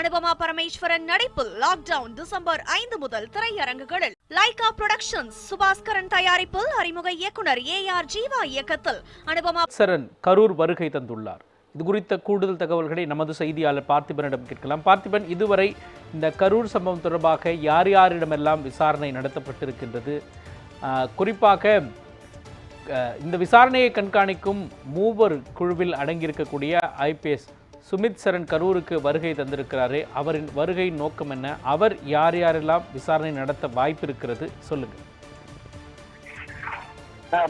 அனுபமா பரமேஸ்வரன் நடிப்பில் lockdown December ஐந்து முதல் திரையரங்குகளில். லைகா புரொடக்ஷன்ஸ் சுபாஸ்கரன் தயாரிப்பில் அறிமுக இயக்குனர் ஏ ஆர் ஜீவா இயக்கத்தில். அனுபமா சரண் கரூர் வருகை தந்துள்ளார். இது குறித்த கூடுதல் தகவல்களை நமது செய்தியாளர் பார்த்திபனிடம் கேட்கலாம். பார்த்திபன் இதுவரை இந்த கரூர் சம்பவம் தொடர்பாக யார் யாரிடமெல்லாம் விசாரணை நடத்தப்பட்டிருக்கின்றது? குறிப்பாக இந்த விசாரணையை கண்காணிக்கும் மூவர் குழுவில் அடங்கியிருக்கக்கூடிய ஐபிஎஸ் சுமித் சரண் கரூருக்கு வருகை தந்திருக்கிறாரு. அவரின் வருகை நோக்கம் என்ன? அவர் யார் யாரெல்லாம் விசாரணை நடத்த வாய்ப்பு இருக்கிறது சொல்லுங்க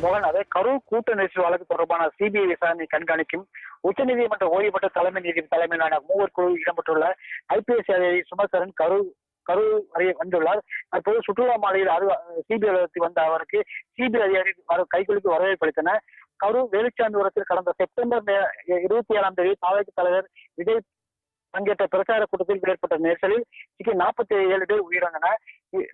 மோகன் அதே கரூர் கூட்ட நெரிசல் வழக்கு தொடர்பான சிபிஐ விசாரணை கண்காணிக்கும் உச்சநீதிமன்ற ஓய்வு தலைமை நீதிபதி தலைமையிலான மூவர் குழு இடம்பெற்றுள்ள ஐபிஎஸ் அதிகாரி சுமசரன் கரூர் கரூர் வரை வந்துள்ளார். தற்போது சுற்றுலா மாலையில் அது சிபிஐ வந்த அவருக்கு சிபிஐ அதிகாரி கைகுலுக்கு வரவேற்பு அளித்தனர். கரூர் வேலுச்சாமிபுரத்தில் கடந்த செப்டம்பர் இருபத்தி ஏழாம் தேதி தாவேக்கு தலைவர் விஜய் பங்கேற்ற பிரச்சார கூட்டத்தில் ஏற்பட்ட நெரிசலில் சிக்கி நாற்பத்தி ஏழு பேர் உயிரிழந்தனர்.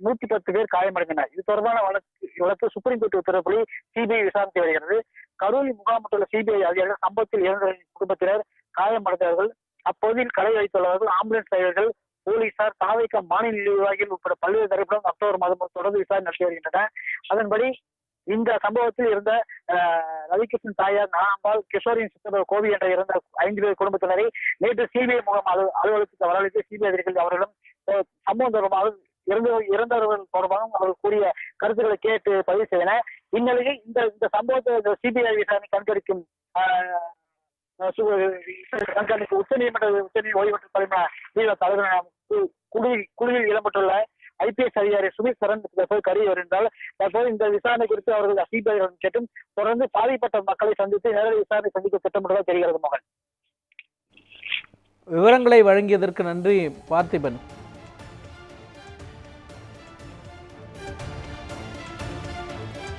நூத்தி பத்து பேர் காயமடைந்தனர். இது தொடர்பான வழக்கு வழக்கு சுப்ரீம் கோர்ட் உத்தரவுப்படி சிபிஐ விசாரித்து வருகிறது. கரூரில் முகாமிட்டுள்ள சிபிஐ அதிகாரிகள் சம்பவத்தில் இறந்தவர்களின் குடும்பத்தினர் காயமடைந்தவர்கள். அப்பகுதியில் கடை வைத்துள்ளவர்கள் ஆம்புலன்ஸ் டிரைவர்கள் போலீசார் தாவைக்க மாநில நிர்வாகிகள் உட்பட பல்வேறு தரப்பிலும் அக்டோபர் மாதம் தொடர்ந்து விசாரணை நடத்தி வருகின்றன அதன்படி இந்த சம்பவத்தில் இருந்த ரவிகிருஷ்ணன் தாயார் நாகம்பாள் கிஷோரின் சித்தப்ப கோவி என்ற இருந்த ஐந்து பேர் குடும்பத்தினரை நேற்று சிபிஐ மூலம் அலு அலுவலகத்துக்கு வரவழைத்து சிபிஐ அதிகாரிகள் அவர்களிடம் சம்பவம் தொடர்பாக இறந்து இறந்தவர்கள் தொடர்பாகவும் அவர்கள் கூறிய கருத்துக்களை கேட்டு பதிவு செய்தன. இந்நிலையில் இந்த இந்த சம்பவத்தை சிபிஐ விசாரணை கண்காணிக்கும் கண்காணிப்பு உச்சநீதிமன்ற உச்சநீதி ஓய்வு பெற்ற தலைமை நீதிபதி குழுவில் குழுவில் இடம்பெற்றுள்ள ஐபிஎஸ் அதிகாரி சுமித் சரண் தற்போது கருவி வருகின்றால் தற்போது இந்த விசாரணை குறித்து அவர்கள் சிபிஐ கேட்டும் தொடர்ந்து பாதிப்பட்ட மக்களை சந்தித்து நேரடி விசாரணை சந்திக்க திட்டமிட்டதாக தெரிகிறது மகன் விவரங்களை வழங்கியதற்கு நன்றி பார்த்திபன்.